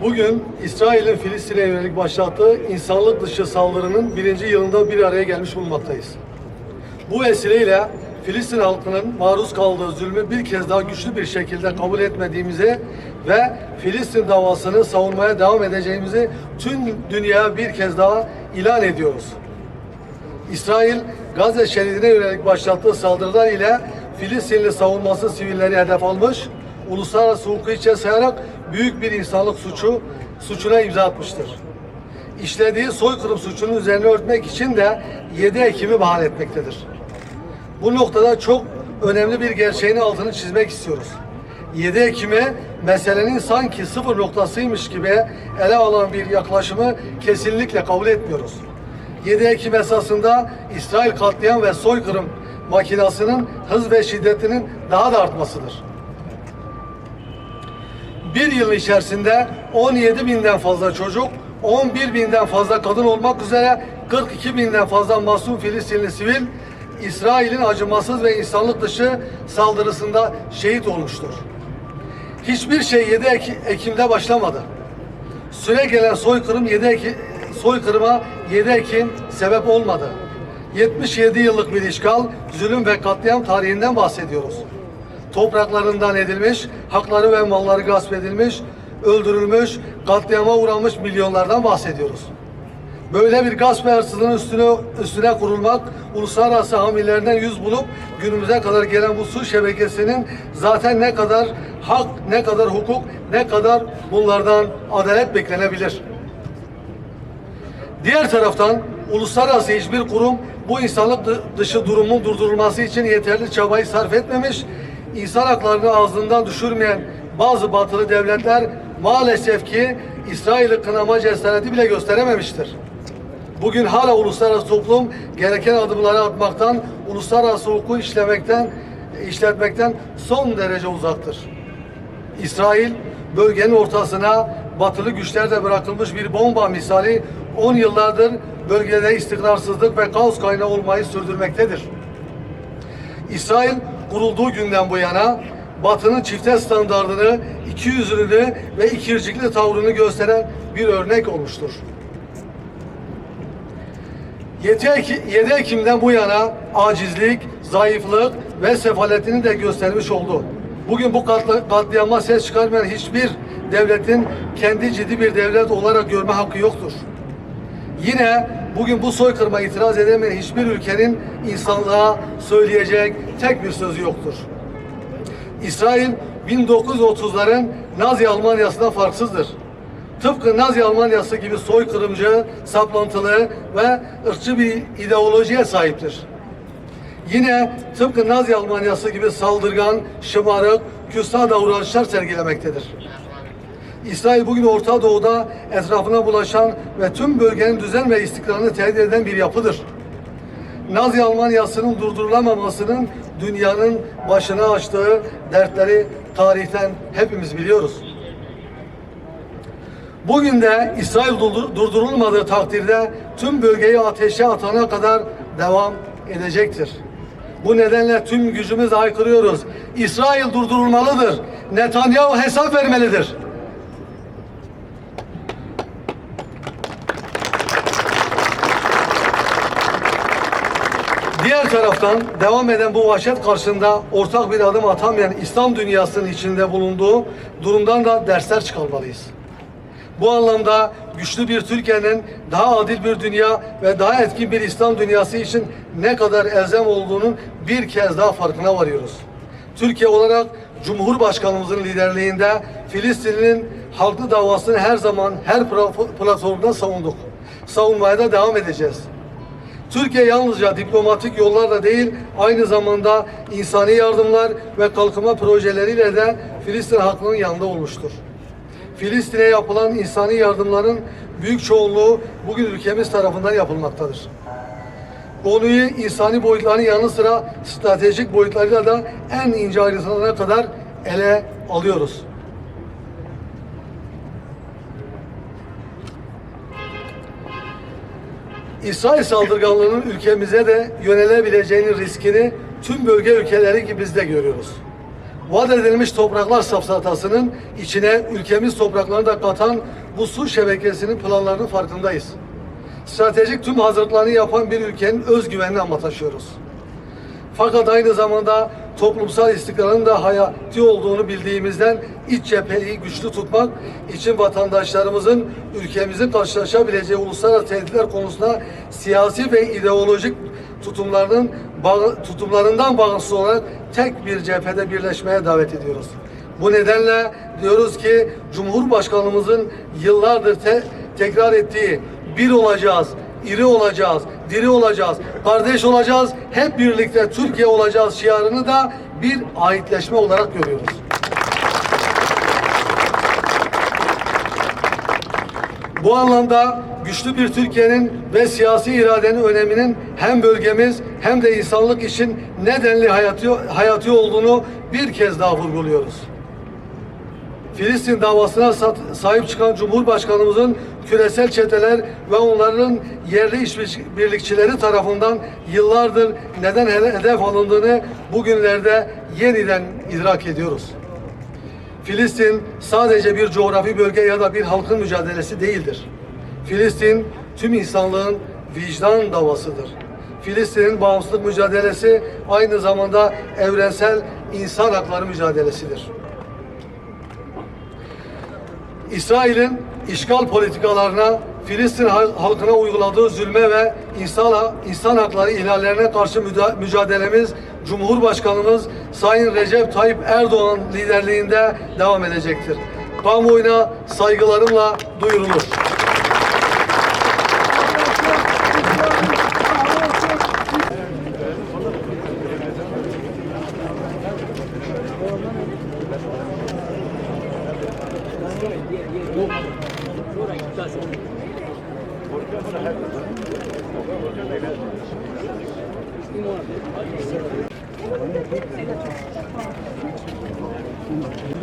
Bugün İsrail'in Filistin'e yönelik başlattığı insanlık dışı saldırının birinci yılında bir araya gelmiş bulunmaktayız. Bu vesileyle Filistin halkının maruz kaldığı zulmü bir kez daha güçlü bir şekilde kabul etmediğimizi ve Filistin davasını savunmaya devam edeceğimizi tüm dünyaya bir kez daha ilan ediyoruz. İsrail, Gazze şeridine yönelik başlattığı saldırılar ile Filistinli savunması sivilleri hedef almış, uluslararası hukuku içe sayarak büyük bir insanlık suçu suçuna imza atmıştır. İşlediği soykırım suçunun üzerine örtmek için de 7 Ekim'i bahane etmektedir. Bu noktada çok önemli bir gerçeğin altını çizmek istiyoruz. 7 Ekim'i meselenin sanki sıfır noktasıymış gibi ele alan bir yaklaşımı kesinlikle kabul etmiyoruz. 7 Ekim esasında İsrail katliam ve soykırım makinasının hız ve şiddetinin daha da artmasıdır. Bir yıl içerisinde 17 binden fazla çocuk, 11 binden fazla kadın olmak üzere 42 binden fazla masum Filistinli sivil İsrail'in acımasız ve insanlık dışı saldırısında şehit olmuştur. Hiçbir şey 7 Ek- Ekim'de başlamadı. Süre gelen soykırım 7 Ekim, soykırıma 7 Ekim sebep olmadı. 77 yıllık bir işgal, zulüm ve katliam tarihinden bahsediyoruz. Topraklarından edilmiş, hakları ve malları gasp edilmiş, öldürülmüş, katliama uğramış milyonlardan bahsediyoruz. Böyle bir gasp ve hırsızlığın üstüne, üstüne kurulmak, uluslararası hamillerden yüz bulup günümüze kadar gelen bu su şebekesinin zaten ne kadar hak, ne kadar hukuk, ne kadar bunlardan adalet beklenebilir. Diğer taraftan uluslararası hiçbir kurum bu insanlık dı- dışı durumun durdurulması için yeterli çabayı sarf etmemiş, insan haklarını ağzından düşürmeyen bazı batılı devletler maalesef ki İsrail'i kınama cesareti bile gösterememiştir. Bugün hala uluslararası toplum gereken adımları atmaktan, uluslararası hukuku işlemekten, işletmekten son derece uzaktır. İsrail bölgenin ortasına batılı güçlerde bırakılmış bir bomba misali 10 yıllardır bölgede istikrarsızlık ve kaos kaynağı olmayı sürdürmektedir. İsrail kurulduğu günden bu yana Batı'nın çifte standartını, ikiyüzlülüğünü ve ikircikli tavrını gösteren bir örnek olmuştur. 7 Ekim, 7 Ekim'den bu yana acizlik, zayıflık ve sefaletini de göstermiş oldu. Bugün bu katla- katliama ses çıkarmayan hiçbir devletin kendi ciddi bir devlet olarak görme hakkı yoktur. Yine bugün bu soykırıma itiraz edemeyen hiçbir ülkenin insanlığa söyleyecek tek bir sözü yoktur. İsrail 1930'ların Nazi Almanya'sından farksızdır. Tıpkı Nazi Almanyası gibi soykırımcı, saplantılı ve ırkçı bir ideolojiye sahiptir. Yine tıpkı Nazi Almanyası gibi saldırgan, şımarık, küstah davranışlar sergilemektedir. İsrail bugün Orta Doğu'da etrafına bulaşan ve tüm bölgenin düzen ve istikrarını tehdit eden bir yapıdır. Nazi Almanyası'nın durdurulamamasının dünyanın başına açtığı dertleri tarihten hepimiz biliyoruz. Bugün de İsrail durdur- durdurulmadığı takdirde tüm bölgeyi ateşe atana kadar devam edecektir. Bu nedenle tüm gücümüzle haykırıyoruz. İsrail durdurulmalıdır. Netanyahu hesap vermelidir. Taraftan devam eden bu vahşet karşısında ortak bir adım atamayan İslam dünyasının içinde bulunduğu durumdan da dersler çıkarmalıyız. Bu anlamda güçlü bir Türkiye'nin daha adil bir dünya ve daha etkin bir İslam dünyası için ne kadar elzem olduğunun bir kez daha farkına varıyoruz. Türkiye olarak Cumhurbaşkanımızın liderliğinde Filistin'in haklı davasını her zaman her platformda savunduk. Savunmaya da devam edeceğiz. Türkiye yalnızca diplomatik yollarla değil, aynı zamanda insani yardımlar ve kalkınma projeleriyle de Filistin halkının yanında olmuştur. Filistin'e yapılan insani yardımların büyük çoğunluğu bugün ülkemiz tarafından yapılmaktadır. Konuyu insani boyutların yanı sıra stratejik boyutlarıyla da en ince ayrıntılarına kadar ele alıyoruz. İsrail saldırganlığının ülkemize de yönelebileceğinin riskini tüm bölge ülkeleri gibi biz de görüyoruz. vaat edilmiş topraklar safsatasının içine ülkemiz topraklarını da katan bu su şebekesinin planlarının farkındayız. Stratejik tüm hazırlıklarını yapan bir ülkenin özgüvenini ama taşıyoruz. Fakat aynı zamanda toplumsal istikrarın da hayati olduğunu bildiğimizden iç cepheyi güçlü tutmak için vatandaşlarımızın ülkemizin karşılaşabileceği uluslararası tehditler konusunda siyasi ve ideolojik tutumlarının tutumlarından bağımsız olarak tek bir cephede birleşmeye davet ediyoruz. Bu nedenle diyoruz ki Cumhurbaşkanımızın yıllardır te- tekrar ettiği bir olacağız, iri olacağız, diri olacağız, kardeş olacağız, hep birlikte Türkiye olacağız şiarını da bir aitleşme olarak görüyoruz. Bu anlamda güçlü bir Türkiye'nin ve siyasi iradenin öneminin hem bölgemiz hem de insanlık için nedenli hayatı, hayatı olduğunu bir kez daha vurguluyoruz. Filistin davasına sahip çıkan Cumhurbaşkanımızın küresel çeteler ve onların yerli işbirlikçileri tarafından yıllardır neden he- hedef alındığını bugünlerde yeniden idrak ediyoruz. Filistin sadece bir coğrafi bölge ya da bir halkın mücadelesi değildir. Filistin tüm insanlığın vicdan davasıdır. Filistin'in bağımsızlık mücadelesi aynı zamanda evrensel insan hakları mücadelesidir. İsrail'in işgal politikalarına, Filistin halkına uyguladığı zulme ve insan, insan hakları ihlallerine karşı mücadelemiz Cumhurbaşkanımız Sayın Recep Tayyip Erdoğan liderliğinde devam edecektir. Kamuoyuna saygılarımla duyurulur. Thank you.